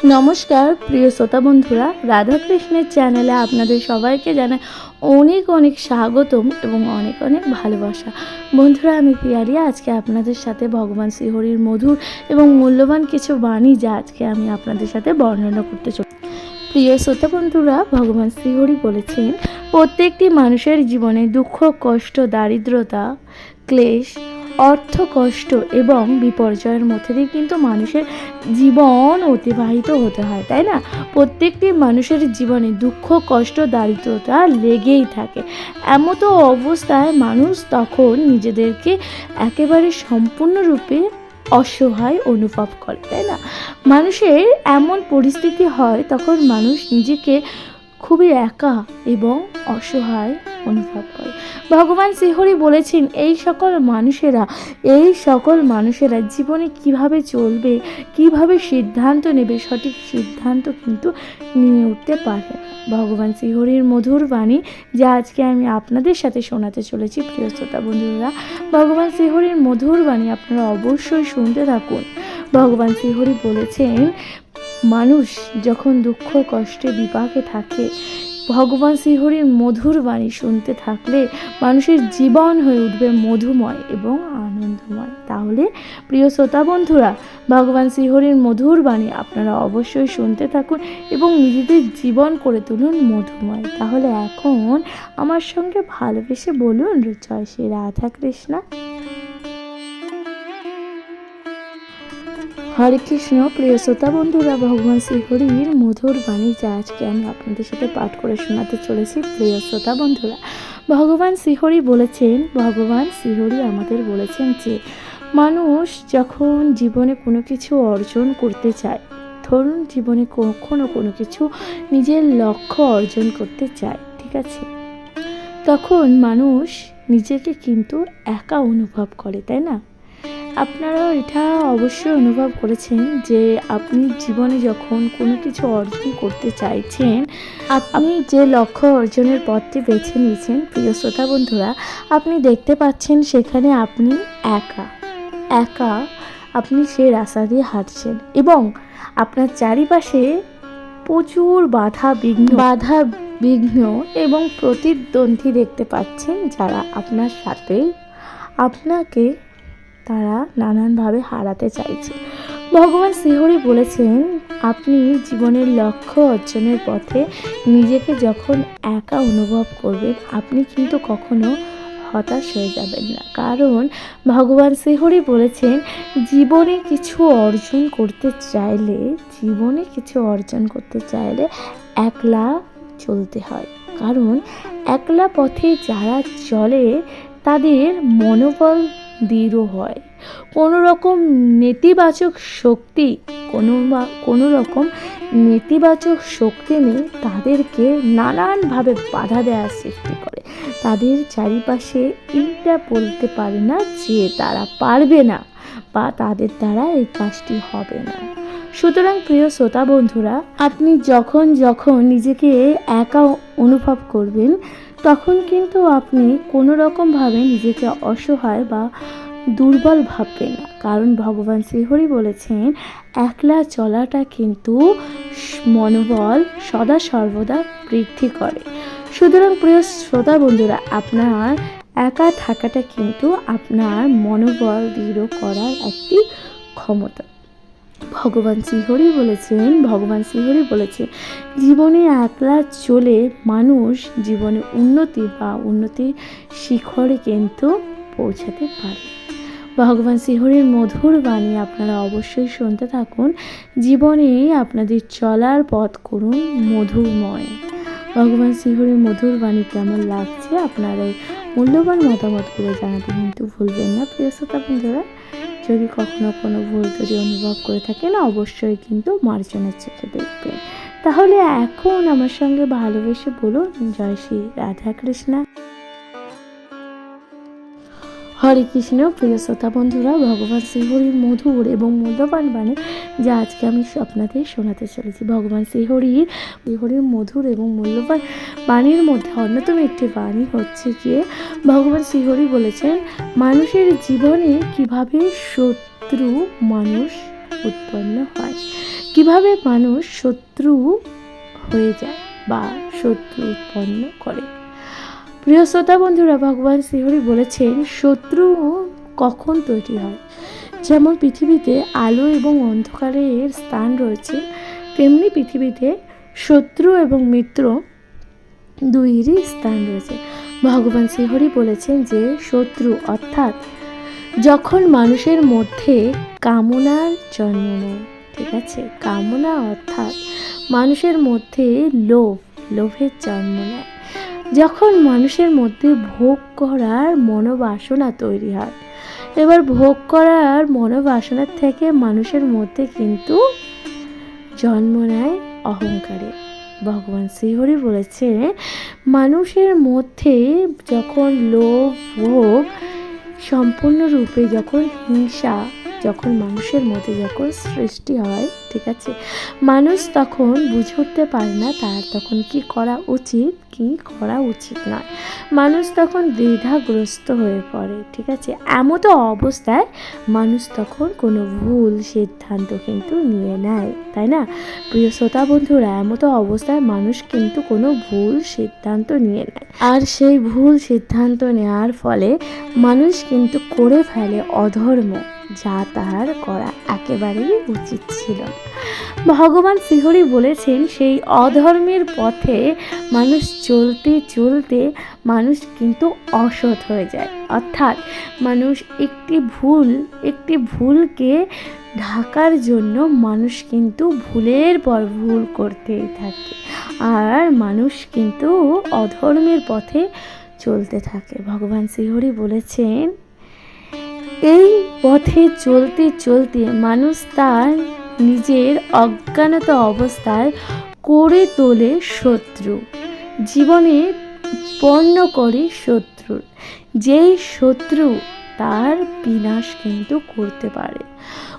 নমস্কার, প্রিয় শ্রোতা বন্ধুরা, রাধাকৃষ্ণের চ্যানেলে আপনাদের সবাইকে জানাই অনেক অনেক স্বাগতম এবং অনেক অনেক ভালোবাসা। বন্ধুরা, আমি পিয়ারিয়া, আজকে আপনাদের সাথে ভগবান শ্রীহরির মধুর এবং মূল্যবান কিছু বাণী যা আজকে আমি আপনাদের সাথে বর্ণনা করতে চাই প্রিয় শ্রোতা বন্ধুরা, ভগবান শ্রীহরি বলেছেন, প্রত্যেকটি মানুষের জীবনে দুঃখ, কষ্ট, দারিদ্রতা, ক্লেশ অর্থ কষ্ট এবং বিপর্যয়ের মধ্যে দিয়ে কিন্তু মানুষের জীবন অতিবাহিত হতে হয়, তাই না? প্রত্যেকটি মানুষের জীবনে দুঃখ, কষ্ট, দারিদ্রতা লেগেই থাকে। এমতো অবস্থায় মানুষ তখন নিজেদেরকে একেবারে সম্পূর্ণরূপে অসহায় অনুভব করে, তাই না? মানুষের এমন পরিস্থিতি হয়, তখন মানুষ নিজেকে খুবই একা এবং অসহায় অনুভব করে। ভগবান শ্রীহরি বলেছেন, এই সকল মানুষেরা, এই সকল মানুষেরা জীবনে কীভাবে চলবে, কীভাবে সিদ্ধান্ত নেবে, সঠিক সিদ্ধান্ত কিন্তু নিয়ে উঠতে পারে ভগবান শ্রীহরির মধুর বাণী যা আজকে আমি আপনাদের সাথে শোনাতে চলেছি, প্রিয় শ্রোতা বন্ধুরা। ভগবান শ্রীহরির মধুর বাণী আপনারা অবশ্যই শুনতে থাকুন। ভগবান শ্রীহরি বলেছেন মানুষ যখন দুঃখ, কষ্টে বিপাকে থাকে, ভগবান শ্রীহরির মধুর বাণী শুনতে থাকলে মানুষের জীবন হয়ে উঠবে মধুময় এবং আনন্দময়। তাহলে প্রিয় শ্রোতা বন্ধুরা, ভগবান শ্রীহরির মধুর বাণী আপনারা অবশ্যই শুনতে থাকুন এবং নিজেদের জীবন করে তুলুন মধুময়। তাহলে এখন আমার সঙ্গে ভালোবেসে বলুন, জয় শ্রী রাধা কৃষ্ণা হরে কৃষ্ণ, প্রিয় শ্রোতা বন্ধুরা, ভগবান শ্রীহরির মধুর বাণী যা আজকে আমি আপনাদের সাথে পাঠ করে শোনাতে চলেছি। প্রিয় শ্রোতা বন্ধুরা, ভগবান শ্রীহরি বলেছেন, ভগবান শ্রীহরি আমাদের বলেছেন যে, মানুষ যখন জীবনে কোনো কিছু অর্জন করতে চায়, ধরুন জীবনে কখনো কোনো কিছু নিজের লক্ষ্য অর্জন করতে চায়, ঠিক আছে? তখন মানুষ নিজেকে কিন্তু একা অনুভব করে, তাই না? আপনারাও এটা অবশ্যই অনুভব করেছেন যে আপনি জীবনে যখন কোনো কিছু অর্জন করতে চাইছেন, আপনি যে লক্ষ্য অর্জনের পথটি বেছে নিয়েছেন, প্রিয় শ্রোতা বন্ধুরা, আপনি দেখতে পাচ্ছেন সেখানে আপনি একা। একা আপনি সেই রাস্তা দিয়ে হাঁটছেন এবং আপনার চারিপাশে প্রচুর বাধা বিঘ্ন বাধা বিঘ্ন এবং প্রতিদ্বন্দ্বী দেখতে পাচ্ছেন যারা আপনার সাথে। আপনাকে তারা নানানভাবে হারাতে চাইছে। ভগবান শ্রীহরি বলেছেন, আপনি জীবনের লক্ষ্য অর্জনের পথে নিজেকে যখন একা অনুভব করবেন, আপনি কিন্তু কখনো হতাশ হয়ে যাবেন না। কারণ ভগবান শ্রীহরি বলেছেন, জীবনে কিছু অর্জন করতে চাইলে, জীবনে কিছু অর্জন করতে চাইলে একলা চলতে হয়। কারণ একলা পথে যারা চলে, তাদের মনোবল দৃঢ় হয়। কোনো রকম নেতিবাচক শক্তি কোনো বা কোনো রকম নেতিবাচক শক্তি নেই তাদেরকে নানানভাবে বাধা দেওয়ার সৃষ্টি করে। তাদের চারিপাশে এইটা বলতে পারে না যে তারা পারবে না বা তাদের দ্বারা এই কাজটি হবে না। সুতরাং প্রিয় শ্রোতা বন্ধুরা, আপনি যখন যখন নিজেকে একা অনুভব করবেন তখন কিন্তু আপনি কোনো রকমভাবে নিজেকে অসহায় বা দুর্বল ভাববেন না। কারণ ভগবান শ্রীহরি বলেছেন, একলা চলাটা কিন্তু মনোবল সদা সর্বদা বৃদ্ধি করে। সুতরাং প্রিয় শ্রোতা বন্ধুরা, আপনার একা থাকাটা কিন্তু আপনার মনোবল দৃঢ় করার একটি ক্ষমতা। ভগবান শ্রীহরি বলেছেন, ভগবান শ্রীহরি বলেছেন, জীবনে একলা চলে মানুষ জীবনে উন্নতি বা উন্নতির শিখরে কিন্তু পৌঁছাতে পারে। ভগবান শ্রীহরির মধুর বাণী আপনারা অবশ্যই শুনতে থাকুন। জীবনে আপনাদের চলার পথ করুন মধুময়। ভগবান শ্রীহরির মধুর বাণী কেমন লাগছে আপনারা এই মূল্যবান মতামতগুলো জানাতে কিন্তু ভুলবেন না। প্রিয় শ্রোতা বন্ধুরা যদি কখনো কোনো ভুল যদি অনুভব করে থাকেন, অবশ্যই কিন্তু মার্জনের চোখে দেখবে তাহলে এখন আমার সঙ্গে ভালোবেসে বলুন, জয় শ্রী রাধা কৃষ্ণা হরে কৃষ্ণ, প্রিয় শ্রোতা বন্ধুরা, ভগবান শ্রীহরির মধুর এবং মূল্যবান বাণী যা আজকে আমি আপনাদের শোনাতে চলেছি। ভগবান শ্রীহরির শ্রীহরির মধুর এবং মূল্যবান বাণীর মধ্যে অন্যতম একটি বাণী হচ্ছে যে ভগবান শ্রীহরি বলেছেন, মানুষের জীবনে কীভাবে শত্রু মানুষ উৎপন্ন হয়? কীভাবে মানুষ শত্রু হয়ে যায় বা শত্রু উৎপন্ন করে? প্রিয় শ্রোতা বন্ধুরা, ভগবান শ্রীহরি বলেছেন, শত্রু কখন তৈরি হয়? যেমন পৃথিবীতে আলো এবং অন্ধকারের স্থান রয়েছে, তেমনি পৃথিবীতে শত্রু এবং মিত্র দুইয়েরই স্থান রয়েছে। ভগবান শ্রীহরি বলেছেন যে, শত্রু অর্থাৎ যখন মানুষের মধ্যে কামনার জন্ম নেয়, ঠিক আছে? কামনা অর্থাৎ মানুষের মধ্যে লোভ, লোভের জন্ম নেয়। যখন মানুষের মধ্যে ভোগ করার মনোবাসনা তৈরি হয়, এবার ভোগ করার মনোবাসনার থেকে মানুষের মধ্যে কিন্তু জন্ম নেয় অহংকারে। ভগবান শ্রীহরি বলেছে মানুষের মধ্যে যখন লোভ, ভোগ সম্পূর্ণরূপে যখন হিংসা যখন মানুষের মধ্যে যখন সৃষ্টি হয়, ঠিক আছে? মানুষ তখন বুঝে উঠতে পারে না তার তখন কি করা উচিত, কি করা উচিত নয়। মানুষ তখন দ্বিধাগ্রস্ত হয়ে পড়ে, ঠিক আছে? এমতো অবস্থায় মানুষ তখন কোনো ভুল সিদ্ধান্ত কিন্তু নিয়ে নেয়, তাই না? প্রিয় শ্রোতা বন্ধুরা, এমতো অবস্থায় মানুষ কিন্তু কোনো ভুল সিদ্ধান্ত নিয়ে নেয়। আর সেই ভুল সিদ্ধান্ত নেওয়ার ফলে মানুষ কিন্তু করে ফেলে অধর্ম। যা তাহার করা একেবারেই উচিত ছিল। ভগবান শ্রীহরি বলেছেন, সেই অধর্মের পথে মানুষ চলতে চলতে মানুষ কিন্তু অসৎ হয়ে যায়। অর্থাৎ মানুষ একটি ভুল, একটি ভুলকে ঢাকার জন্য মানুষ কিন্তু ভুলের পর ভুল করতেই থাকে। আর মানুষ কিন্তু অধর্মের পথে চলতে থাকে। ভগবান শ্রীহরি বলেছেন এই পথে চলতে চলতে মানুষ তার নিজের অজ্ঞানত অবস্থায় করে তোলে শত্রু। জীবনে পণ্য করে শত্রুর যেই শত্রু তার বিনাশ কিন্তু করতে পারে।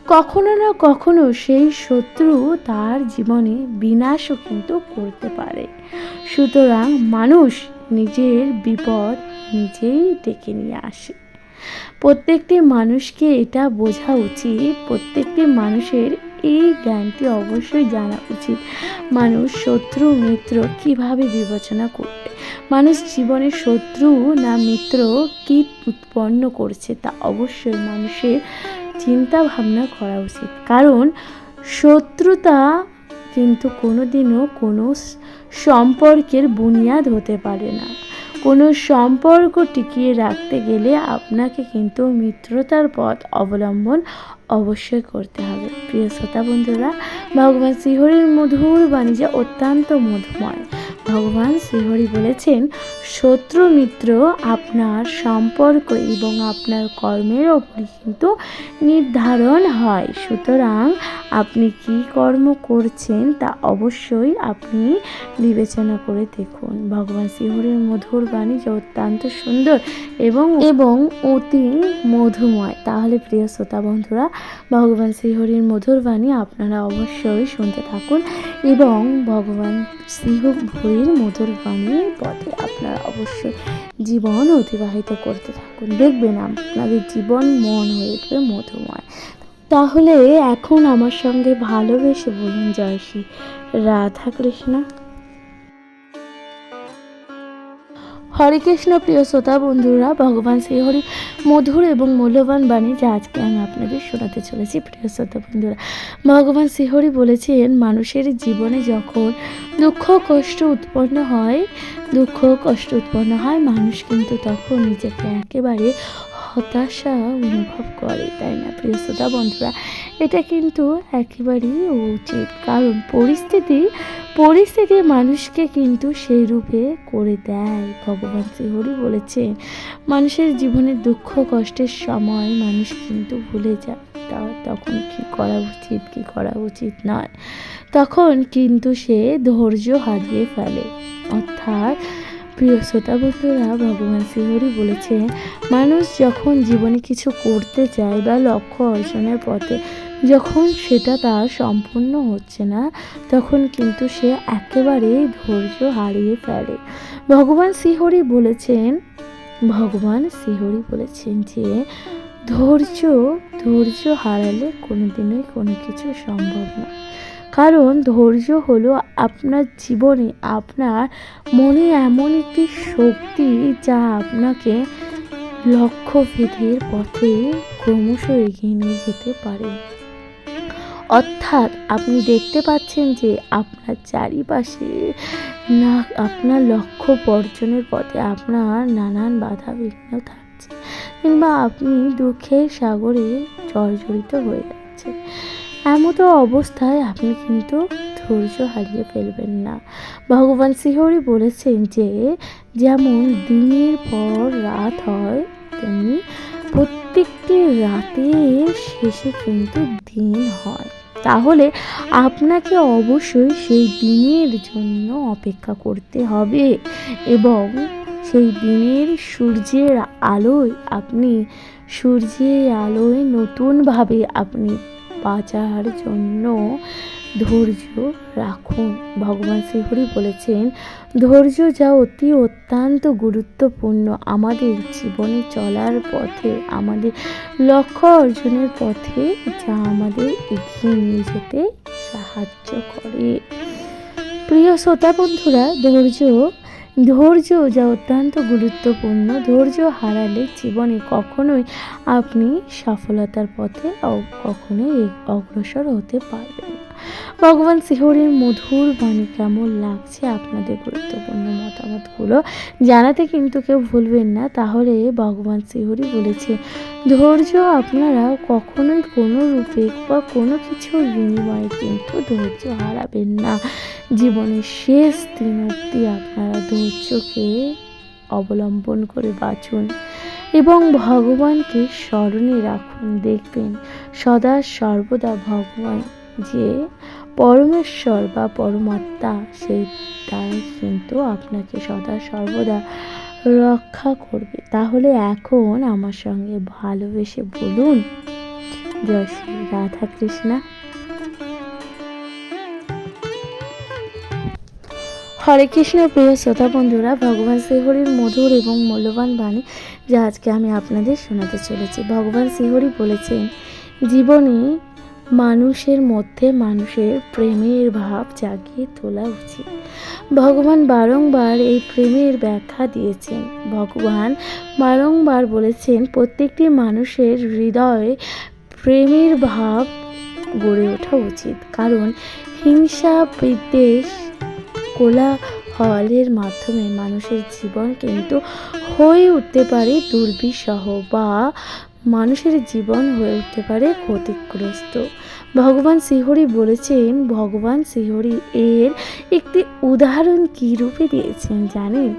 কখনো না কখনো সেই শত্রু তার জীবনে বিনাশও কিন্তু করতে পারে। সুতরাং মানুষ নিজের বিপদ নিজেই ডেকে নিয়ে আসে। প্রত্যেকটি মানুষকে এটা বোঝা উচিত, প্রত্যেকটি মানুষের এই জ্ঞানটি অবশ্যই জানা উচিত। মানুষ শত্রু, মিত্র কীভাবে বিবেচনা করবে? মানুষ জীবনে শত্রু না মিত্র কি উৎপন্ন করছে তা অবশ্যই মানুষের চিন্তা ভাবনা করা উচিত। কারণ শত্রুতা কিন্তু কোনোদিনও কোনো সম্পর্কের বুনিয়াদ হতে পারে না। কোনো সম্পর্ক টিকিয়ে রাখতে গেলে আপনাকে কিন্তু মিত্রতার পথ অবলম্বন অবশ্যই করতে হবে। প্রিয় শ্রোতা বন্ধুরা, ভগবান শ্রীহরির মধুর বাণী যে অত্যন্ত মধুময়। ভগবান শ্রীহরি বলেছেন শত্রু মিত্র আপনার সম্পর্ক এবং আপনার কর্মের ওপরই কিন্তু নির্ধারণ হয়। সুতরাং আপনি কি কর্ম করছেন তা অবশ্যই আপনি বিবেচনা করে দেখুন। ভগবান শ্রীহরির মধুর বাণী যে অত্যন্ত সুন্দর এবং এবং অতি মধুময়। তাহলে প্রিয় শ্রোতা বন্ধুরা ভগবান শ্রীহরির মধুর বাণী আপনারা অবশ্যই শুনতে থাকুন এবং ভগবান শ্রীহরির মধুর বাণীর পথে আপনারা অবশ্যই জীবন অতিবাহিত করতে থাকুন। দেখবেন আপনাদের জীবন মন হয়ে উঠবে মধুময়। তাহলে এখন আমার সঙ্গে ভালোবেসে বলুন জয় শ্রী রাধা কৃষ্ণা হরে কৃষ্ণ প্রিয় শ্রোতা বন্ধুরা, ভগবান শ্রীহরি মধুর এবং মূল্যবান বাণী যা আজকে আমি আপনাদের শোনাতে চলেছি, প্রিয় শ্রোতা বন্ধুরা। ভগবান শ্রীহরি বলেছেন, মানুষের জীবনে যখন দুঃখ, কষ্ট উৎপন্ন হয়, দুঃখ, কষ্ট উৎপন্ন হয়, মানুষ কিন্তু তখন নিজেকে একেবারে হতাশা অনুভব করে, তাই না প্রিয় শ্রোতা বন্ধুরা? এটা কিন্তু একেবারেই উচিত। কারণ পরিস্থিতি পরিস্থিতি মানুষকে কিন্তু সেই রূপে করে দেয়। ভগবান শ্রীহরি বলেছে মানুষের জীবনে দুঃখ, কষ্টের সময় মানুষ কিন্তু ভুলে যায়। তখন কি করা উচিত, কি করা উচিত নয়। তখন কিন্তু সে ধৈর্য হারিয়ে ফেলে। অর্থাৎ প্রিয় শ্রোতা বন্ধুরা, ভগবান শ্রীহরি বলেছে মানুষ যখন জীবনে কিছু করতে চায় বা লক্ষ্য অর্জনের পথে যখন সেটা তার সম্পূর্ণ হচ্ছে না, তখন কিন্তু সে একেবারেই ধৈর্য হারিয়ে ফেলে। ভগবান শ্রীহরি বলেছেন, ভগবান শ্রীহরি বলেছেন যে, ধৈর্য ধৈর্য হারালে কোনোদিনই কোনো কিছু সম্ভব না। কারণ ধৈর্য হলো আপনার জীবনে, আপনার মনে এমন একটি শক্তি যা আপনাকে লক্ষ্যভেদের পথে ক্রমশ এগিয়ে নিয়ে যেতে পারে। অর্থাৎ আপনি দেখতে পাচ্ছেন যে আপনার চারিপাশে না, আপনার লক্ষ্য বর্জনের পথে আপনার নানান বাধা বিঘ্ন থাকছে কিংবা আপনি দুঃখের সাগরে জর্জরিত হয়ে যাচ্ছেন। এমতো অবস্থায় আপনি কিন্তু ধৈর্য হারিয়ে ফেলবেন না। ভগবান শ্রীহরি বলেছেন যে, যেমন দিনের পর রাত হয়, তেমনি প্রত্যেকটি রাতের শেষে কিন্তু দিন হয়। তাহলে আপনাকে অবশ্যই সেই দিনের জন্য অপেক্ষা করতে হবে এবং সেই দিনের সূর্যের আলোয় আপনি, সূর্যের আলোয় নতুনভাবে আপনি বাঁচার জন্য ধৈর্য রাখুন। ভগবান শ্রীহরি বলেছেন, ধৈর্য যা অতি অত্যন্ত গুরুত্বপূর্ণ। আমাদের জীবনে চলার পথে, আমাদের লক্ষ্য অর্জনের পথে যা আমাদের এগিয়ে নিয়ে যেতে সাহায্য করে। প্রিয় শ্রোতা বন্ধুরা, ধৈর্য ধৈর্য যা অত্যন্ত গুরুত্বপূর্ণ, ধৈর্য হারালে জীবনে কখনোই আপনি সফলতার পথে কখনোই অগ্রসর হতে পারবেন ভগবান শিহরের মধুর বাণী কেমন লাগছে আপনাদের গুরুত্বপূর্ণ মতামতগুলো জানাতে কিন্তু কেউ ভুলবেন না, তাহলে ভগবান শিহরি বলেছে, ধৈর্য আপনারা কখনোই কোনো রূপে বা কোনো কিছুর বিনিময়ে কিন্তু ধৈর্য হারাবেন না। জীবনের শেষ দিন অবধি আপনারা ধৈর্যকে অবলম্বন করে বাঁচুন এবং ভগবানকে স্মরণে রাখুন, দেখবেন সদা সর্বদা ভগবান। যে পরমেশ্বর বা পরমাত্মা, সেই তাই কিন্তু আপনাকে সদা সর্বদা রক্ষা করবে। তাহলে এখন আমার সঙ্গে ভালোবেসে বলুন। জয় শ্রী রাধা কৃষ্ণা হরে কৃষ্ণ, প্রিয় শ্রোতা বন্ধুরা, ভগবান শ্রীহরির মধুর এবং মূল্যবান বাণী যা আজকে আমি আপনাদের শোনাতে চলেছি। ভগবান শ্রীহরি বলেছেন, জীবনে মানুষের মধ্যে মানুষের প্রেমের ভাব জাগিয়ে তোলা উচিত। ভগবান বারংবার এই প্রেমের ব্যাখ্যা দিয়েছেন। ভগবান বারংবার বলেছেন, প্রত্যেকটি মানুষের হৃদয়ে প্রেমের ভাব গড়ে ওঠা উচিত। কারণ হিংসা, বিদ্বেষ, কোলাহলের মাধ্যমে মানুষের জীবন কিন্তু হয়ে উঠতে পারে দুর্বিষহ বা মানুষের জীবন হয়ে উঠতে পারে ক্ষতিগ্রস্ত। ভগবান শ্রীহরি বলেছেন, ভগবান শ্রীহরি এর একটি উদাহরণ কী রূপে দিয়েছেন জানেন?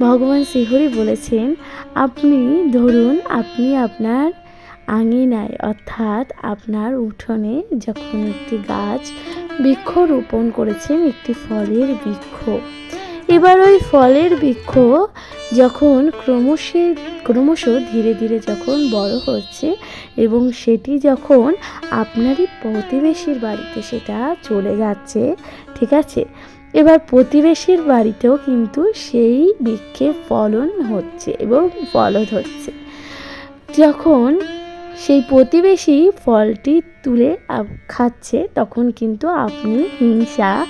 ভগবান শ্রীহরি বলেছেন, আপনি ধরুন, আপনি আপনার আঙিনায়, অর্থাৎ আপনার উঠোনে যখন একটি গাছ বৃক্ষ রোপণ করেছেন, একটি ফলের বৃক্ষ এবার ওই ফলের বৃক্ষ যখন ক্রমশ ক্রমশ ধীরে ধীরে যখন বড় হচ্ছে এবং সেটি যখন আপনারই প্রতিবেশীর বাড়িতে সেটা চলে যাচ্ছে, ঠিক আছে? এবার প্রতিবেশীর বাড়িতেও কিন্তু সেই বৃক্ষে ফলন হচ্ছে এবং ফলদ হচ্ছে। যখন সেই প্রতিবেশী ফলটি তুলে খাচ্ছে, তখন কিন্তু আপনি হিংসা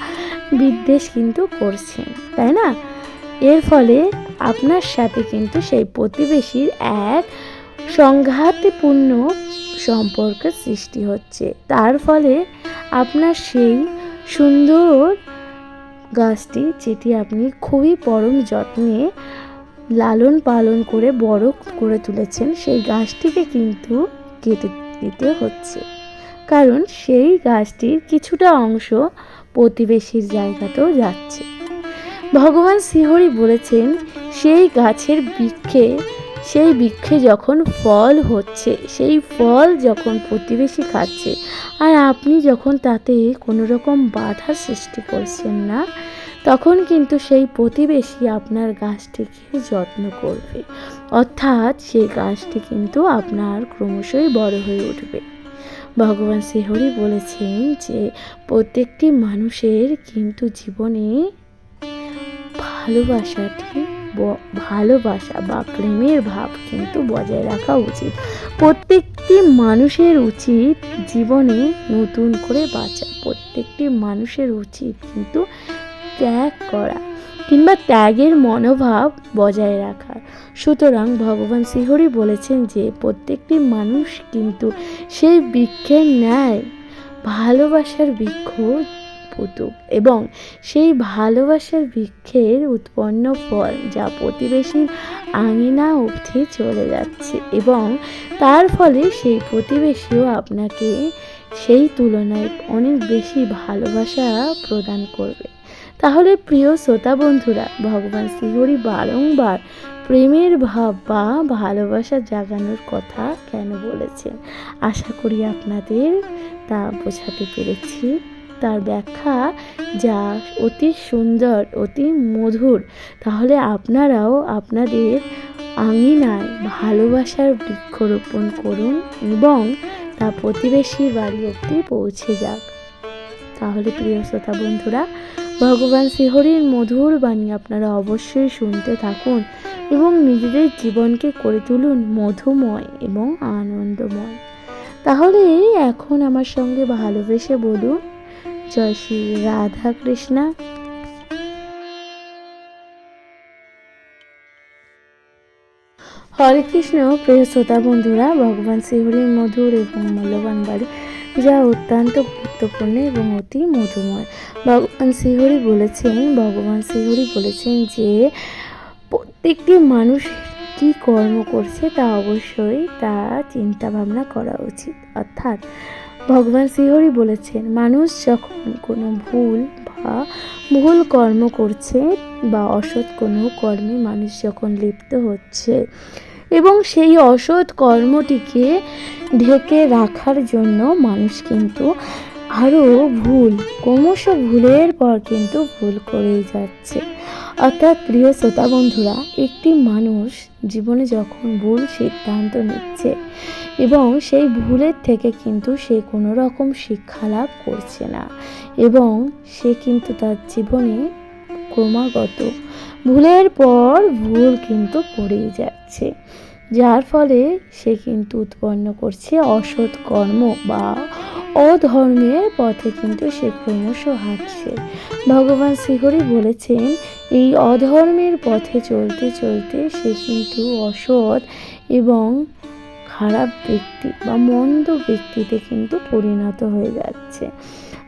বিদ্বেষ কিন্তু করছেন তাই না? এর ফলে আপনার সাথে কিন্তু সেই প্রতিবেশীর এক সংঘাতপূর্ণ সম্পর্কের সৃষ্টি হচ্ছে। তার ফলে আপনার সেই সুন্দর গাছটি, যেটি আপনি খুবই পরম যত্নে লালন পালন করে বড় করে তুলেছেন, সেই গাছটিকে কিন্তু কেটে দিতে হচ্ছে। কারণ সেই গাছটির কিছুটা অংশ প্রতিবেশীর জায়গাতেও যাচ্ছে। ভগবান শ্রীহরি বলেছেন, সেই গাছের বৃক্ষে, সেই বৃক্ষে যখন ফল হচ্ছে, সেই ফল যখন প্রতিবেশী খাচ্ছে, আর আপনি যখন তাতে কোনো রকম বাধা সৃষ্টি করছেন না, তখন কিন্তু সেই প্রতিবেশী আপনার গাছটিকে যত্ন করবে। অর্থাৎ সেই গাছটি কিন্তু আপনার ক্রমশই বড় হয়ে উঠবে। ভগবান শ্রীহরি বলেছেন যে প্রত্যেকটি মানুষের কিন্তু জীবনে ভালোবাসাটি ভালোবাসা বা প্রেমের ভাব কিন্তু বজায় রাখা উচিত। প্রত্যেকটি মানুষের উচিত জীবনে নতুন করে বাঁচা। প্রত্যেকটি মানুষের উচিত কিন্তু ত্যাগ করা। কিংবা ত্যাগের মনোভাব বজায় রাখা সুতরাং ভগবান শ্রীহরি বলেছেন যে, প্রত্যেকটি মানুষ কিন্তু সেই বৃক্ষের ন্যায় ভালোবাসার বৃক্ষ পুতুক এবং সেই ভালোবাসার বৃক্ষের উৎপন্ন ফল যা প্রতিবেশীর আঙিনা অবধি চলে যাচ্ছে এবং তার ফলে সেই প্রতিবেশীও আপনাকে সেই তুলনায় অনেক বেশি ভালোবাসা প্রদান করবে। তাহলে প্রিয় শ্রোতা বন্ধুরা, ভগবান শ্রীহরি বারংবার প্রেমের ভাব বা ভালোবাসা জাগানোর কথা কেন বলেছেন? আশা করি আপনাদের তা বোঝাতে পেরেছি। তার ব্যাখ্যা, যা অতি সুন্দর, অতি মধুর, তাহলে আপনারাও আপনাদের আঙিনায় ভালোবাসার বৃক্ষরোপণ করুন এবং তা প্রতিবেশীর বাড়ি অবধি পৌঁছে যাক। তাহলে প্রিয় শ্রোতা বন্ধুরা ভগবান শ্রীহরির মধুর বাণী আপনারা অবশ্যই শুনতে থাকুন এবং নিজেদের জীবনকে করে তুলুন মধুময় এবং আনন্দময়। তাহলে এখন আমার সঙ্গে ভালোবেসে বলুন, জয় শ্রী রাধা কৃষ্ণা। হরে কৃষ্ণ, প্রিয় শ্রোতা বন্ধুরা, ভগবান শ্রীহরির মধুর এবং মূল্যবান বাড়ি যা অত্যন্ত গুরুত্বপূর্ণ এবং অতি মধুময়। ভগবান শ্রীহরি বলেছেন, ভগবান শ্রীহরি বলেছেন যে, প্রত্যেকটি মানুষ কি কর্ম করছে তা অবশ্যই তা চিন্তা ভাবনা করা উচিত। অর্থাৎ ভগবান শ্রীহরি বলেছেন, মানুষ যখন কোনো ভুল বা ভুল কর্ম করছে বা অসৎ কোনো কর্মে মানুষ যখন লিপ্ত হচ্ছে এবং সেই অসৎ কর্মটিকে ঢেকে রাখার জন্য মানুষ কিন্তু আরও ভুল, ক্রমশ ভুলের পর কিন্তু ভুল করেই যাচ্ছে। অর্থাৎ প্রিয় শ্রোতা বন্ধুরা, একটি মানুষ জীবনে যখন ভুল সিদ্ধান্ত নিচ্ছে এবং সেই ভুলের থেকে কিন্তু সে কোনো রকম শিক্ষা লাভ করছে না এবং সে কিন্তু তার জীবনে ক্রমাগত ভুলের পর ভুল কিন্তু করেই যাচ্ছে, যার ফলে সে কিন্তু উৎপন্ন করছে অসৎ কর্ম বা অধর্মের পথে কিন্তু সে ক্রমশ হাঁটছে। ভগবান শ্রীহরি বলেছেন, এই অধর্মের পথে চলতে চলতে সে কিন্তু অসৎ এবং খারাপ ব্যক্তি বা মন্দ ব্যক্তিতে কিন্তু পরিণত হয়ে যাচ্ছে।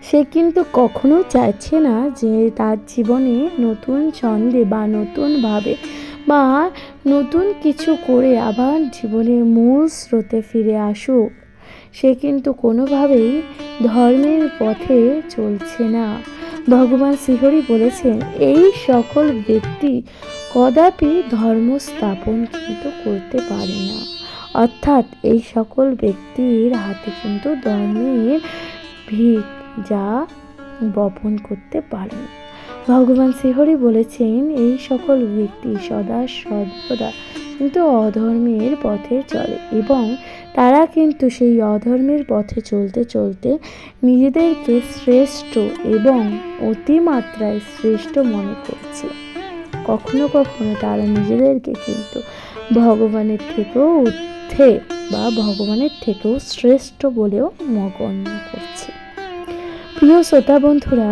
সে কিন্তু কখনো চাইছে না যে তার জীবনে নতুন ছন্দে বা নতুনভাবে বা নতুন কিছু করে আবার জীবনের মূল স্রোতে ফিরে আসুক। সে কিন্তু কোনোভাবেই ধর্মের পথে চলছে না। ভগবান শ্রীহরি বলেছেন, এই সকল ব্যক্তি কদাপি ধর্ম স্থাপন কিন্তু করতে পারে না। অর্থাৎ এই সকল ব্যক্তির হাতে কিন্তু ধর্মের ভিত যা বপন করতে পারে ভগবান শ্রীহরি বলেছেন, এই সকল ব্যক্তি সদা সর্বদা কিন্তু অধর্মের পথে চলে এবং তারা কিন্তু সেই অধর্মের পথে চলতে চলতে নিজেদেরকে শ্রেষ্ঠ এবং অতিমাত্রায় শ্রেষ্ঠ মনে করছে। কখনো কখনো তারা নিজেদেরকে কিন্তু ভগবানের থেকেও ঊর্ধ্বে বা ভগবানের থেকেও শ্রেষ্ঠ বলেও গণ্য করছে। প্রিয় শ্রোতা বন্ধুরা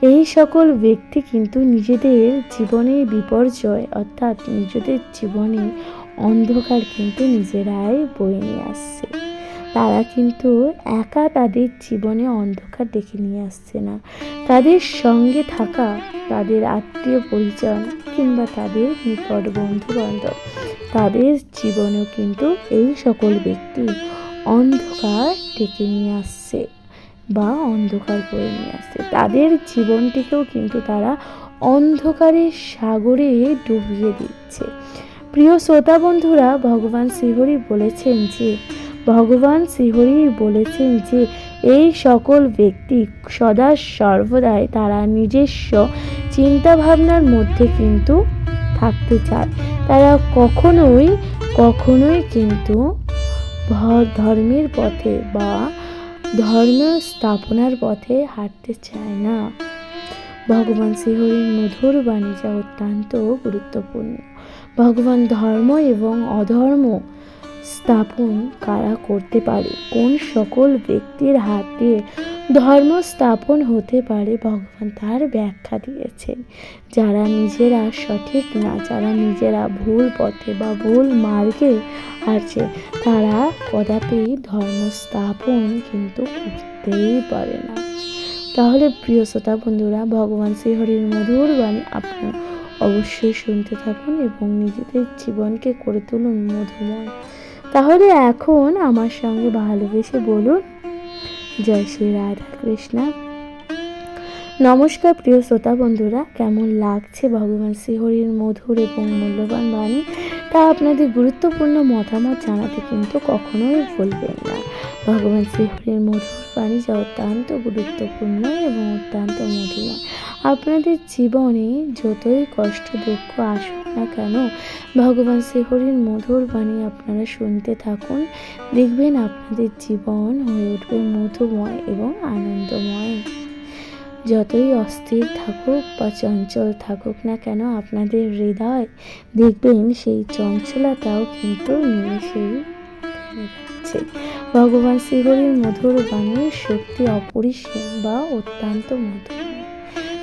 এই সকল ব্যক্তি কিন্তু নিজেদের জীবনের বিপর্যয় অর্থাৎ নিজেদের জীবনে অন্ধকার কিন্তু নিজেরাই বয়ে নিয়ে আসছে। তারা কিন্তু একা তাদের জীবনে অন্ধকার ডেকে নিয়ে আসছে না। তাদের সঙ্গে থাকা তাদের আত্মীয় পরিজন কিংবা তাদের নিকট বন্ধু বান্ধব তাদের জীবনেও কিন্তু এই সকল ব্যক্তি অন্ধকার ডেকে নিয়ে আসছে। বা অন্ধকার করে নিয়ে আসছে। তাদের জীবনটিকেও কিন্তু তারা অন্ধকারের সাগরে ডুবিয়ে দিচ্ছে। প্রিয় শ্রোতা বন্ধুরা, ভগবান শ্রীহরি বলেছেন যে, ভগবান শ্রীহরি বলেছেন যে, এই সকল ব্যক্তি সদা সর্বদাই তারা নিজস্ব চিন্তাভাবনার মধ্যে কিন্তু থাকতে চায়। তারা কখনোই কখনোই কিন্তু ধর্মের পথে বা ধর্ম স্থাপনার পথে হাঁটতে চায় না। ভগবান শ্রীহরির মধুর বাণী যা অত্যন্ত গুরুত্বপূর্ণ। ভগবান ধর্ম এবং অধর্ম স্থাপন কারা করতে পারে? কোন সকল ব্যক্তির হাত দিয়ে ধর্ম স্থাপন হতে পারে? ভগবান তার ব্যাখ্যা দিয়েছেন। যারা নিজেরা সঠিক না, যারা নিজেরা ভুল পথে বা ভুল মার্গে আছে তারা কদাপি ধর্ম স্থাপন কিন্তু করতেই পারে না। তাহলে প্রিয় শ্রোতা বন্ধুরা, ভগবান শ্রীহরির মধুর বাণী আপনারা অবশ্যই শুনতে থাকুন এবং নিজেদের জীবনকে করে তুলুন মধুময়। তাহলে এখন আমার সঙ্গে ভালোবেসে বলুন। জয় শ্রী রাধা কৃষ্ণা। নমস্কার প্রিয় শ্রোতা বন্ধুরা, কেমন লাগছে ভগবান শ্রীহরির মধুর এবং মূল্যবান বাণী? তা আপনাদের গুরুত্বপূর্ণ মতামত জানাতে কিন্তু কখনোই ভুলবেন না। ভগবান শ্রীহরির মধুর বাণী যা অত্যন্ত গুরুত্বপূর্ণ এবং অত্যন্ত মধুময় আপনাদের জীবনে যতই কষ্ট, দুঃখ আসুক না কেন, ভগবান শ্রীহরির মধুর বাণী আপনারা শুনতে থাকুন, দেখবেন আপনাদের জীবন হয়ে উঠবে মধুময় এবং আনন্দময়। যতই অস্থির থাকুক বা চঞ্চল থাকুক না কেন, আপনাদের হৃদয় দেখবেন সেই চঞ্চলতাও কিন্তু নিমেষেই যাচ্ছে। ভগবান শ্রীহরির মধুর বাণীর শক্তি অপরিসীম বা অত্যন্ত মধুর।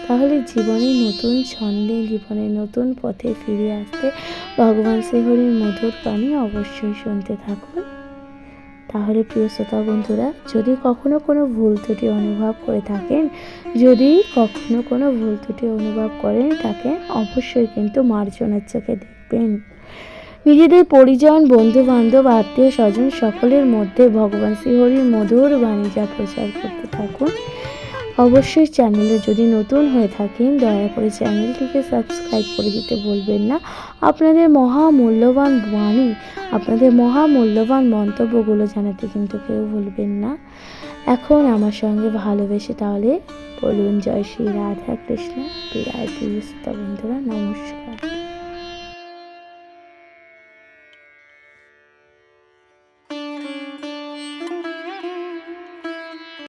তাহলে জীবনে নতুন ছন্দে, জীবনে নতুন পথে ফিরে আসতে ভগবান শ্রীহরির মধুর বাণী অবশ্যই শুনতে থাকুন। তাহলে প্রিয় শ্রোতা বন্ধুরা, যদি কখনো কোনো ভুল ত্রুটি অনুভব করে থাকেন, যদি কখনো কোনো ভুল ত্রুটি অনুভব করেন, তাকে অবশ্যই কিন্তু মার্জনার চোখে দেখবেন। নিজেদের পরিজন বন্ধু বান্ধব আত্মীয় স্বজন সকলের মধ্যে ভগবান শ্রীহরির মধুর বাণী যা প্রচার করতে থাকুন। অবশ্যই চ্যানেলে যদি নতুন হয়ে থাকেন, দয়া করে চ্যানেলটিকে সাবস্ক্রাইব করে দিতে বলবেন না। আপনাদের মহা মূল্যবান বাণী, আপনাদের মহা মূল্যবান মন্তব্যগুলো জানাতে কিন্তু কেউ ভুলবেন না। এখন আমার সঙ্গে ভালোবেসে তাহলে বলুন, জয় শ্রী রাধা কৃষ্ণ শ্রোতা বন্ধুরা, নমস্কার।